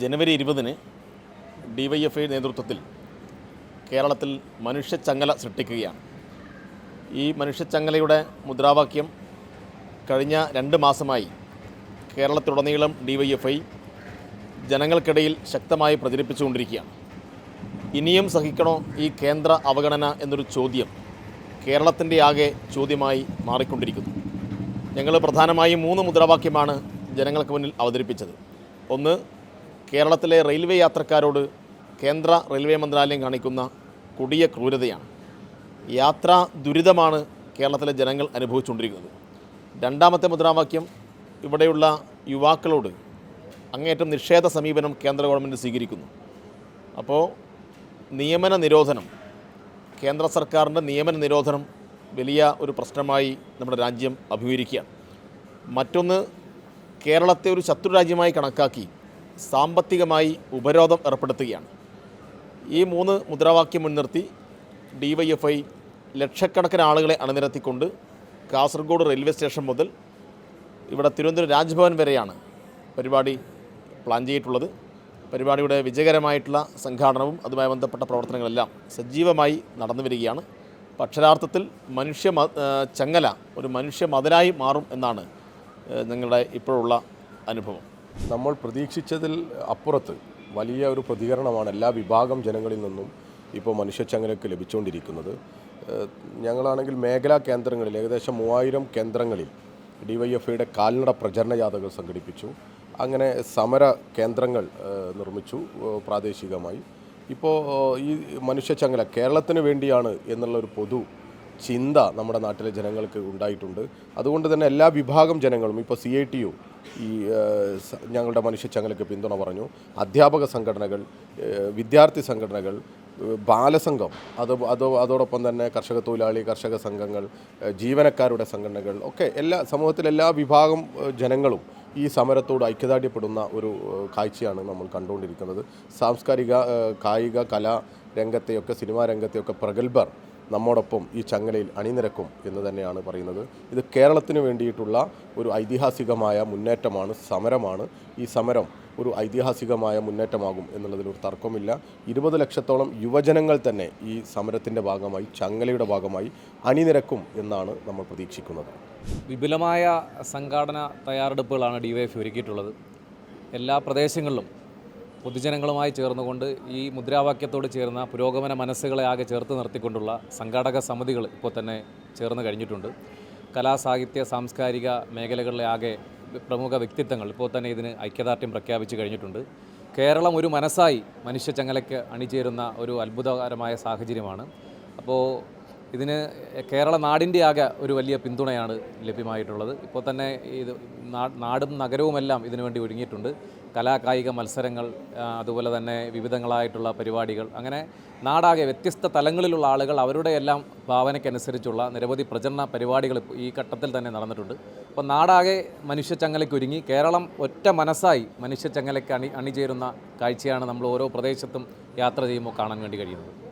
ജനുവരി ഇരുപതിന് D Y F I നേതൃത്വത്തിൽ കേരളത്തിൽ മനുഷ്യച്ചങ്ങല സൃഷ്ടിക്കുകയാണ്. ഈ മനുഷ്യച്ചങ്ങലയുടെ മുദ്രാവാക്യം കഴിഞ്ഞ രണ്ട് മാസമായി കേരളത്തിലുടനീളം ഡി വൈ എഫ് ഐ ജനങ്ങൾക്കിടയിൽ ശക്തമായി പ്രചരിപ്പിച്ചുകൊണ്ടിരിക്കുകയാണ്. ഇനിയും സഹിക്കണോ ഈ കേന്ദ്ര അവഗണന എന്നൊരു ചോദ്യം കേരളത്തിന്റെ ആകെ ചോദ്യമായി മാറിക്കൊണ്ടിരിക്കുന്നു. ഞങ്ങൾ പ്രധാനമായും മൂന്ന് മുദ്രാവാക്യമാണ് ജനങ്ങൾക്ക് മുന്നിൽ അവതരിപ്പിച്ചത്. ഒന്ന് കേരളത്തിലെ റെയിൽവേ യാത്രക്കാരോട് കേന്ദ്ര റെയിൽവേ മന്ത്രാലയം കാണിക്കുന്ന കൊടിയ ക്രൂരതയാണ്. യാത്രാ ദുരിതമാണ് കേരളത്തിലെ ജനങ്ങൾ അനുഭവിച്ചുകൊണ്ടിരിക്കുന്നത്. രണ്ടാമത്തെ മുദ്രാവാക്യം ഇവിടെയുള്ള യുവാക്കളോട് അങ്ങേയറ്റം നിഷേധ സമീപനം കേന്ദ്ര ഗവൺമെന്റ് സ്വീകരിക്കുന്നു. അപ്പോൾ നിയമന നിരോധനം കേന്ദ്ര സർക്കാരിന്റെ നിയമന നിരോധനം വലിയ ഒരു പ്രശ്നമായി നമ്മുടെ രാജ്യം അഭിമുഖീകരിക്കുകയാണ്. മറ്റൊന്ന് കേരളത്തെ ഒരു ശത്രു രാജ്യമായി കണക്കാക്കി സാമ്പത്തികമായി ഉപരോധം ഏർപ്പെടുത്തുകയാണ്. ഈ മൂന്ന് മുദ്രാവാക്യം മുൻനിർത്തി ഡി വൈ എഫ് ഐ ലക്ഷക്കണക്കിന് ആളുകളെ അണിനിരത്തിക്കൊണ്ട് കാസർഗോഡ് റെയിൽവേ സ്റ്റേഷൻ മുതൽ ഇവിടെ തിരുവനന്തപുരം രാജ്ഭവൻ വരെയാണ് പരിപാടി പ്ലാൻ ചെയ്തിട്ടുള്ളത്. പരിപാടിയുടെ വിജയകരമായിട്ടുള്ള സംഘാടനവും അതുമായി ബന്ധപ്പെട്ട പ്രവർത്തനങ്ങളെല്ലാം സജീവമായി നടന്നു വരികയാണ്. പക്ഷരാർത്ഥത്തിൽ മനുഷ്യ ചങ്ങല ഒരു മനുഷ്യ മതനായി മാറും എന്നാണ് ഞങ്ങളുടെ ഇപ്പോഴുള്ള അനുഭവം. നമ്മൾ പ്രതീക്ഷിച്ചതിൽ അപ്പുറത്ത് വലിയ ഒരു പ്രതികരണമാണ് എല്ലാ വിഭാഗം ജനങ്ങളിൽ നിന്നും ഇപ്പോൾ മനുഷ്യച്ചങ്ങലയ്ക്ക് ലഭിച്ചുകൊണ്ടിരിക്കുന്നത്. ഞങ്ങളാണെങ്കിൽ മേഖലാ കേന്ദ്രങ്ങളിൽ ഏകദേശം മൂവായിരം കേന്ദ്രങ്ങളിൽ ഡി വൈ എഫ് ഐയുടെ കാൽനട പ്രചരണ ജാഥകൾ സംഘടിപ്പിച്ചു. അങ്ങനെ സമര കേന്ദ്രങ്ങൾ നിർമ്മിച്ചു പ്രാദേശികമായി. ഇപ്പോൾ ഈ മനുഷ്യച്ചങ്ങല കേരളത്തിന് വേണ്ടിയാണ് എന്നുള്ള ഒരു പൊതു ചിന്ത നമ്മുടെ നാട്ടിലെ ജനങ്ങൾക്ക് ഉണ്ടായിട്ടുണ്ട്. അതുകൊണ്ട് തന്നെ എല്ലാ വിഭാഗം ജനങ്ങളും ഇപ്പോൾ സി ഐ ടി യു ഈ ഞങ്ങളുടെ മനുഷ്യച്ചങ്ങലയ്ക്ക് പിന്തുണ പറഞ്ഞു. അധ്യാപക സംഘടനകൾ വിദ്യാർത്ഥി സംഘടനകൾ ബാലസംഘം അത് അത് അതോടൊപ്പം തന്നെ കർഷക തൊഴിലാളി കർഷക സംഘങ്ങൾ ജീവനക്കാരുടെ സംഘടനകൾ ഒക്കെ എല്ലാ സമൂഹത്തിലെ എല്ലാ വിഭാഗം ജനങ്ങളും ഈ സമരത്തോട് ഐക്യദാർഢ്യപ്പെടുന്ന ഒരു കാഴ്ചയാണ് നമ്മൾ കണ്ടുകൊണ്ടിരിക്കുന്നത്. സാംസ്കാരിക കായിക കലാ രംഗത്തെയൊക്കെ സിനിമാ രംഗത്തെയൊക്കെ പ്രഗത്ഭർ നമ്മോടൊപ്പം ഈ ചങ്ങലയിൽ അണിനിരക്കും എന്ന് തന്നെയാണ് പറയുന്നത്. ഇത് കേരളത്തിന് വേണ്ടിയിട്ടുള്ള ഒരു ഐതിഹാസികമായ മുന്നേറ്റമാണ് സമരമാണ്. ഈ സമരം ഒരു ഐതിഹാസികമായ മുന്നേറ്റമാകും എന്നുള്ളതിൽ ഒരു തർക്കമില്ല. ഇരുപത് ലക്ഷത്തോളം യുവജനങ്ങൾ തന്നെ ഈ സമരത്തിന്റെ ഭാഗമായി ചങ്ങലയുടെ ഭാഗമായി അണിനിരക്കും എന്നാണ് നമ്മൾ പ്രതീക്ഷിക്കുന്നത്. വിപുലമായ സംഘാടന തയ്യാറെടുപ്പുകളാണ് ഡി വൈ എഫ് ഒരുക്കിയിട്ടുള്ളത്. എല്ലാ പ്രദേശങ്ങളിലും പൊതുജനങ്ങളുമായി ചേർന്നുകൊണ്ട് ഈ മുദ്രാവാക്യത്തോട് ചേർന്ന പുരോഗമന മനസ്സുകളെ ആകെ ചേർത്ത് നിർത്തിക്കൊണ്ടുള്ള സംഘാടക സമിതികൾ ഇപ്പോൾ തന്നെ ചേർന്ന് കഴിഞ്ഞിട്ടുണ്ട്. കലാ സാഹിത്യ സാംസ്കാരിക മേഖലകളിലെ ആകെ പ്രമുഖ വ്യക്തിത്വങ്ങൾ ഇപ്പോൾ തന്നെ ഇതിന് ഐക്യദാർഢ്യം പ്രഖ്യാപിച്ചു കഴിഞ്ഞിട്ടുണ്ട്. കേരളം ഒരു മനസ്സായി മനുഷ്യച്ചങ്ങലയ്ക്ക് അണിചേരുന്ന ഒരു അത്ഭുതകരമായ സാഹചര്യമാണ്. അപ്പോൾ ഇതിന് കേരള നാടിന്റെ ആകെ ഒരു വലിയ പിന്തുണയാണ് ലഭ്യമായിട്ടുള്ളത്. ഇപ്പോൾ തന്നെ ഇത് നാടും നഗരവുമെല്ലാം ഇതിനുവേണ്ടി ഒരുങ്ങിയിട്ടുണ്ട്. കലാകായിക മത്സരങ്ങൾ അതുപോലെ തന്നെ വിവിധങ്ങളായിട്ടുള്ള പരിപാടികൾ. അങ്ങനെ നാടാകെ വ്യത്യസ്ത തലങ്ങളിലുള്ള ആളുകൾ അവരുടെ എല്ലാം ഭാവനയ്ക്കനുസരിച്ചുള്ള നിരവധി പ്രചരണ പരിപാടികൾ ഈ ഘട്ടത്തിൽ തന്നെ നടന്നിട്ടുണ്ട്. അപ്പോൾ നാടാകെ മനുഷ്യച്ചങ്ങലയ്ക്ക് കേരളം ഒറ്റ മനസ്സായി മനുഷ്യച്ചങ്ങലയ്ക്ക് അണി അണിചേരുന്ന കാഴ്ചയാണ് നമ്മൾ ഓരോ പ്രദേശത്തും യാത്ര ചെയ്യുമ്പോൾ കാണാൻ വേണ്ടി കഴിയുന്നത്.